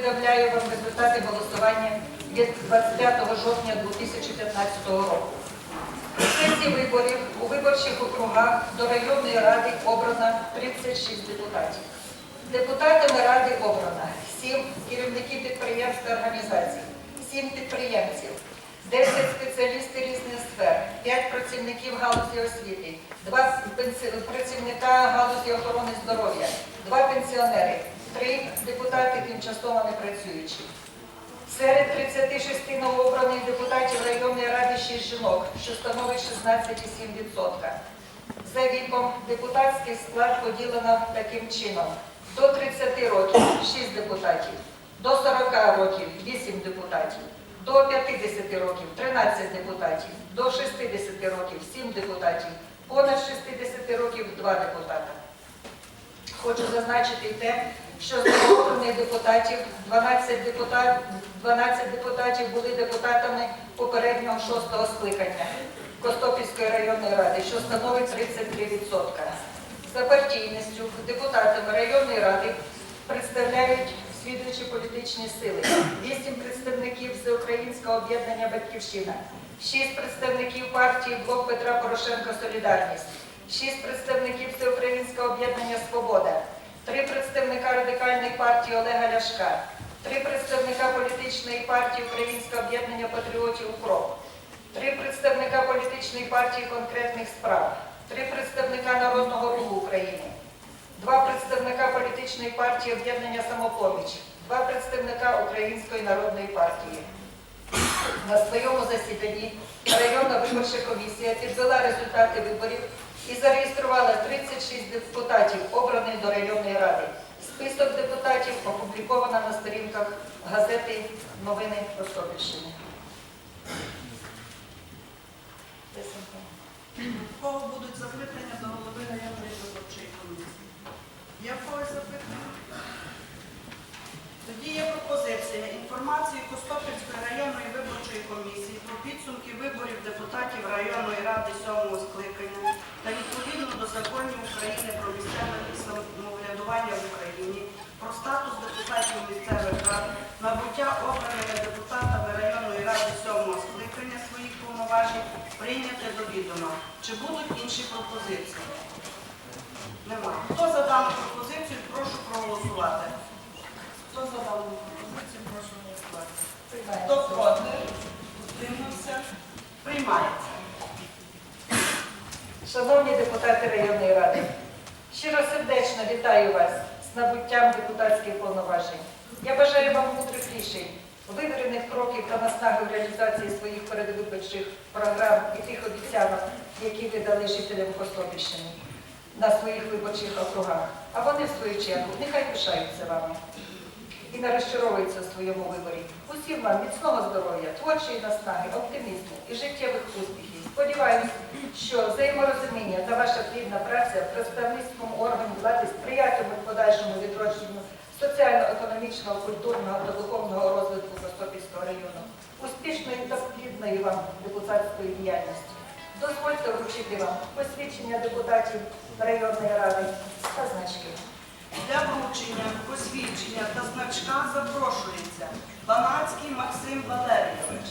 повідомляю вам результати голосування від 25 жовтня 2015 року. У сесії виборів у виборчих округах до районної ради обрано 36 депутатів. Депутатами ради обрано 7 керівників підприємств та організацій, 7 підприємців, 10 спеціалістів різних сфер, 5 працівників галузі освіти, 2 працівника галузі охорони здоров'я, 2 пенсіонери, 3 депутати тимчасово не працюючі. Серед 36 новообраних депутатів районної ради 6 жінок, що становить 16,7%. За віком депутатський склад поділено таким чином. До 30 років 6 депутатів, до 40 років 8 депутатів, до 50 років 13 депутатів, до 60 років 7 депутатів, понад 60 років 2 депутата. Хочу зазначити те, що з новообраних депутатів 12 депутат, 12 депутатів були депутатами попереднього шостого скликання Костопільської районної ради, що становить 33%. За партійністю депутатами районної ради представляють слідуючі політичні сили. 8 представників Всеукраїнського об'єднання Батьківщина, 6 представників партії Блок Петра Порошенка Солідарність, 6 представників Всеукраїнського об'єднання Свобода, 3 представника радикальної партії Олега Ляшка, 3 представника політичної партії Українське об'єднання патріотів УКРОП, 3 представника політичної партії конкретних справ, 3 представника Народного руху України, два представника політичної партії об'єднання самопоміч, два представника Української народної партії. На своєму засіданні районна виборча комісія підвела результати виборів і зареєструвала 36 депутатів, обраних до районної ради. Список депутатів опубліковано на сторінках газети Новини Ростовщини. У кого будуть запитання до голови районної виборчої комісії? Є запитання? Тоді є пропозиція інформації Костопільської районної виборчої комісії депутатів районної ради сьомого скликання та відповідно до законів України про місцеве самоврядування в Україні, про статус депутатів місцевих рад, набуття обраними депутатами районної ради сьомого скликання своїх повноважень прийняти до відома. Чи будуть інші пропозиції? Немає. Хто за дану пропозицію, прошу проголосувати. Хто за дану пропозицію, прошу голосувати. Хто проти? Утримався? Приймається. Шановні депутати районної ради, щиросердечно вітаю вас з набуттям депутатських повноважень. Я бажаю вам мудрих рішень, вивірених кроків та наснаги в реалізації своїх передвиборчих програм і тих обіцянок, які ви дали жителям Костопільщини на своїх виборчих округах. А вони, в свою чергу, нехай пишаються вами і не розчаровуються в своєму виборі. Усім вам міцного здоров'я, творчої наснаги, оптимізму і життєвих успіхів. Сподіваюсь, що взаєморозуміння та ваша плідна праця в представницькому органі влади сприятимуть подальшому відродженню соціально-економічного, культурного та духовного розвитку Костопільського району, успішної та плідної вам депутатської діяльності. Дозвольте вручити вам посвідчення депутатів районної ради та значки. Для вручення, посвідчення та значка запрошується Банацький Максим Валерійович.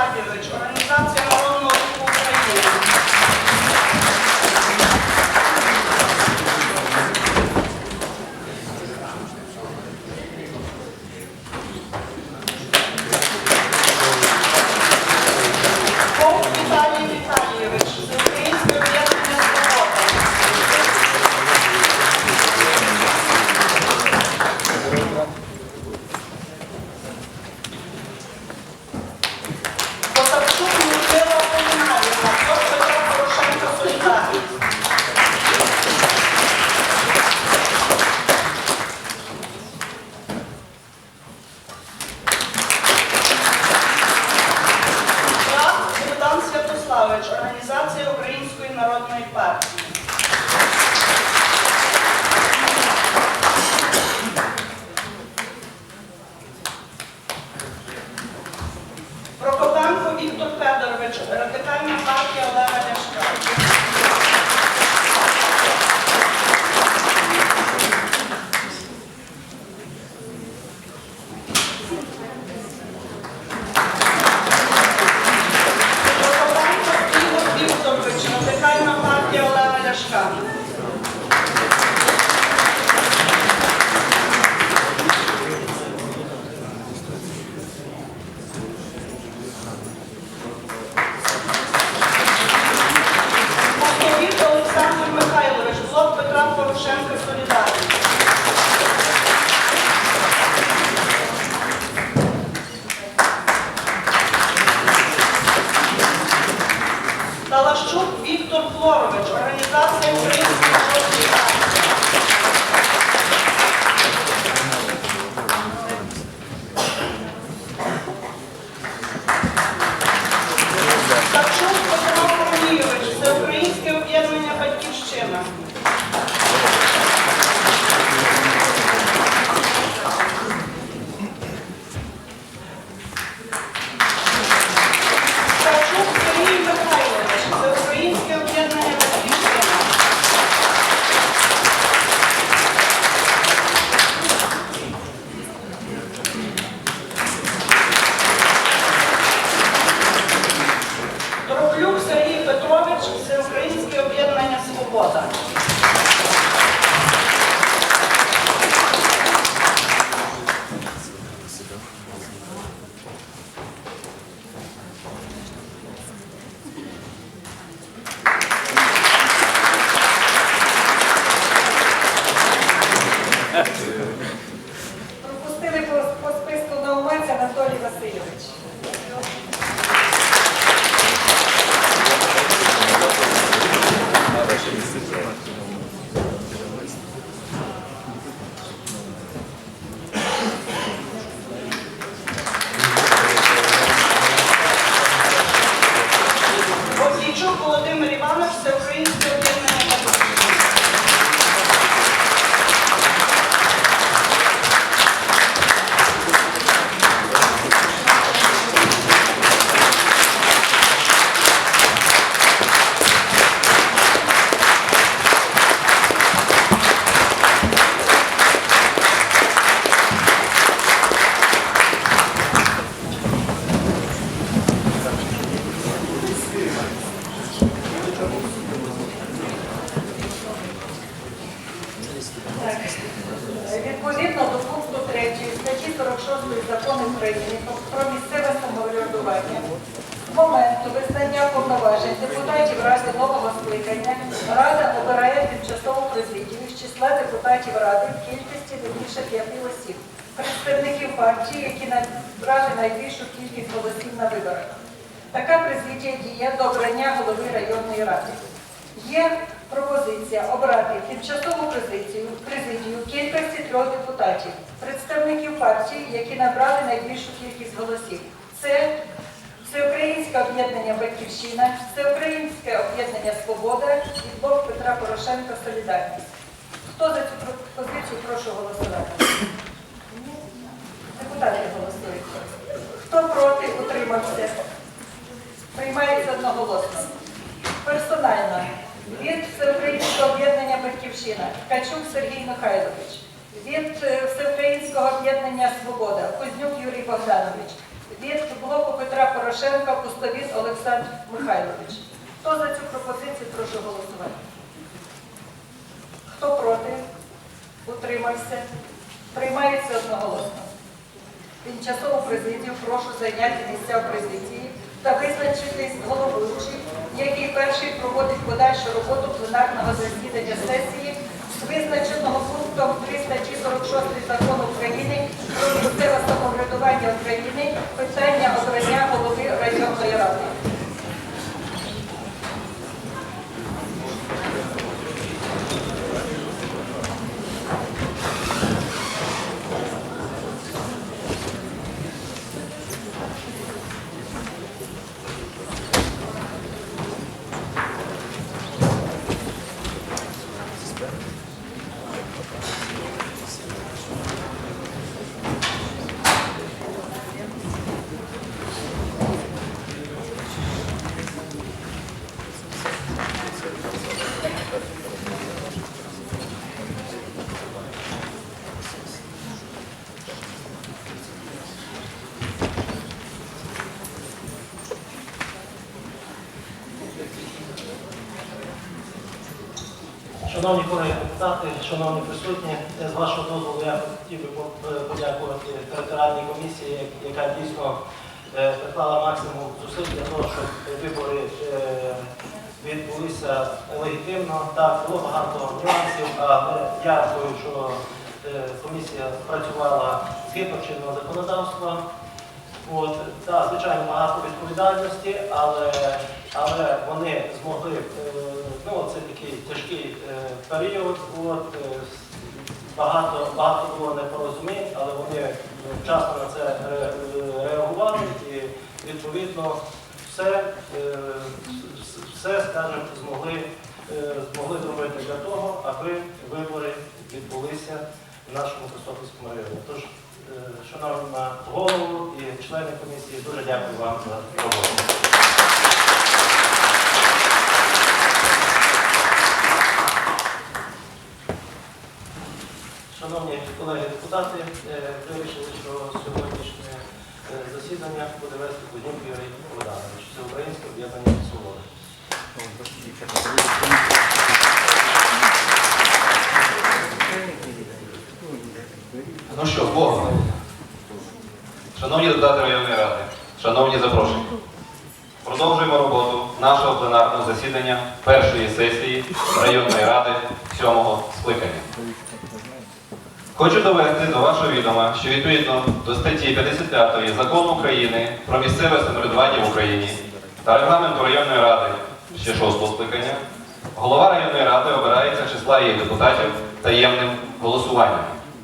Staniewicz, organizacja Іванчук Віктор Флорович, організація українських. feirante. Рада обирає тимчасову президію з числа депутатів Ради в кількості не більше п'яти осіб, представників партії, які набрали найбільшу кількість голосів на виборах. Така президія діє до обрання голови районної ради. Є пропозиція обрати тимчасову президію, президію кількості трьох депутатів, представників партії, які набрали найбільшу кількість голосів. Це Всеукраїнське об'єднання Батьківщина, Всеукраїнське об'єднання Свобода і блок Петра Порошенка Солідарність. Хто за цю пропозицію прошу голосувати? Депутати голосують. Хто проти, утримався? Приймається одноголосно. Персонально. Від Всеукраїнського об'єднання Батьківщина Качук Сергій Михайлович. Від е, Всеукраїнського об'єднання Свобода Кузнюк Юрій Богданович. Від блоку Петра Порошенка Пустовіт Олександр Михайлович. Хто за цю пропозицію, прошу голосувати. Хто проти? Утримався. Приймається одноголосно. Тимчасову президію прошу зайняти місця в президії та визначитись головуючий, який перший проводить подальшу роботу пленарного засідання сесії з визначеного пунктом 3 статті 46 закону України про місцеве самоврядування України питання обрання голови районної ради. Шановні колеги депутати, шановні присутні, з вашого дозволу я хотів би е, подякувати територіальній комісії, яка дійсно е, приклала максимум зусиль для того, щоб вибори е, відбулися легітимно. Так, було багато нюансів, але я дякую, що комісія працювала згідно чинного законодавства. От, да, звичайно, багато відповідальності, але, але вони змогли, ну це такий тяжкий е, період, от, е, багато, багато було непорозумінь, але вони вчасно на це ре- реагували і відповідно все, е, все скажімо, змогли, змогли зробити для того, аби вибори відбулися в нашому Костопільському районі. Тож, шановна голову і члени комісії, дуже дякую вам за роботу. Шановні колеги депутати, е, вирішили, що сьогоднішнє е, засідання буде вести Кузьмук Юрій Богданович, Всеукраїнське об'єднання «Свобода». Ну що, з Шановні депутати районної ради, шановні запрошені, продовжуємо роботу нашого пленарного засідання першої сесії районної ради сьомого скликання. Хочу довести до вашого відома, що відповідно до статті 55 Закону України про місцеве самоврядування в Україні та регламенту районної ради ще шостого скликання, голова районної ради обирається числа її депутатів таємним голосуванням.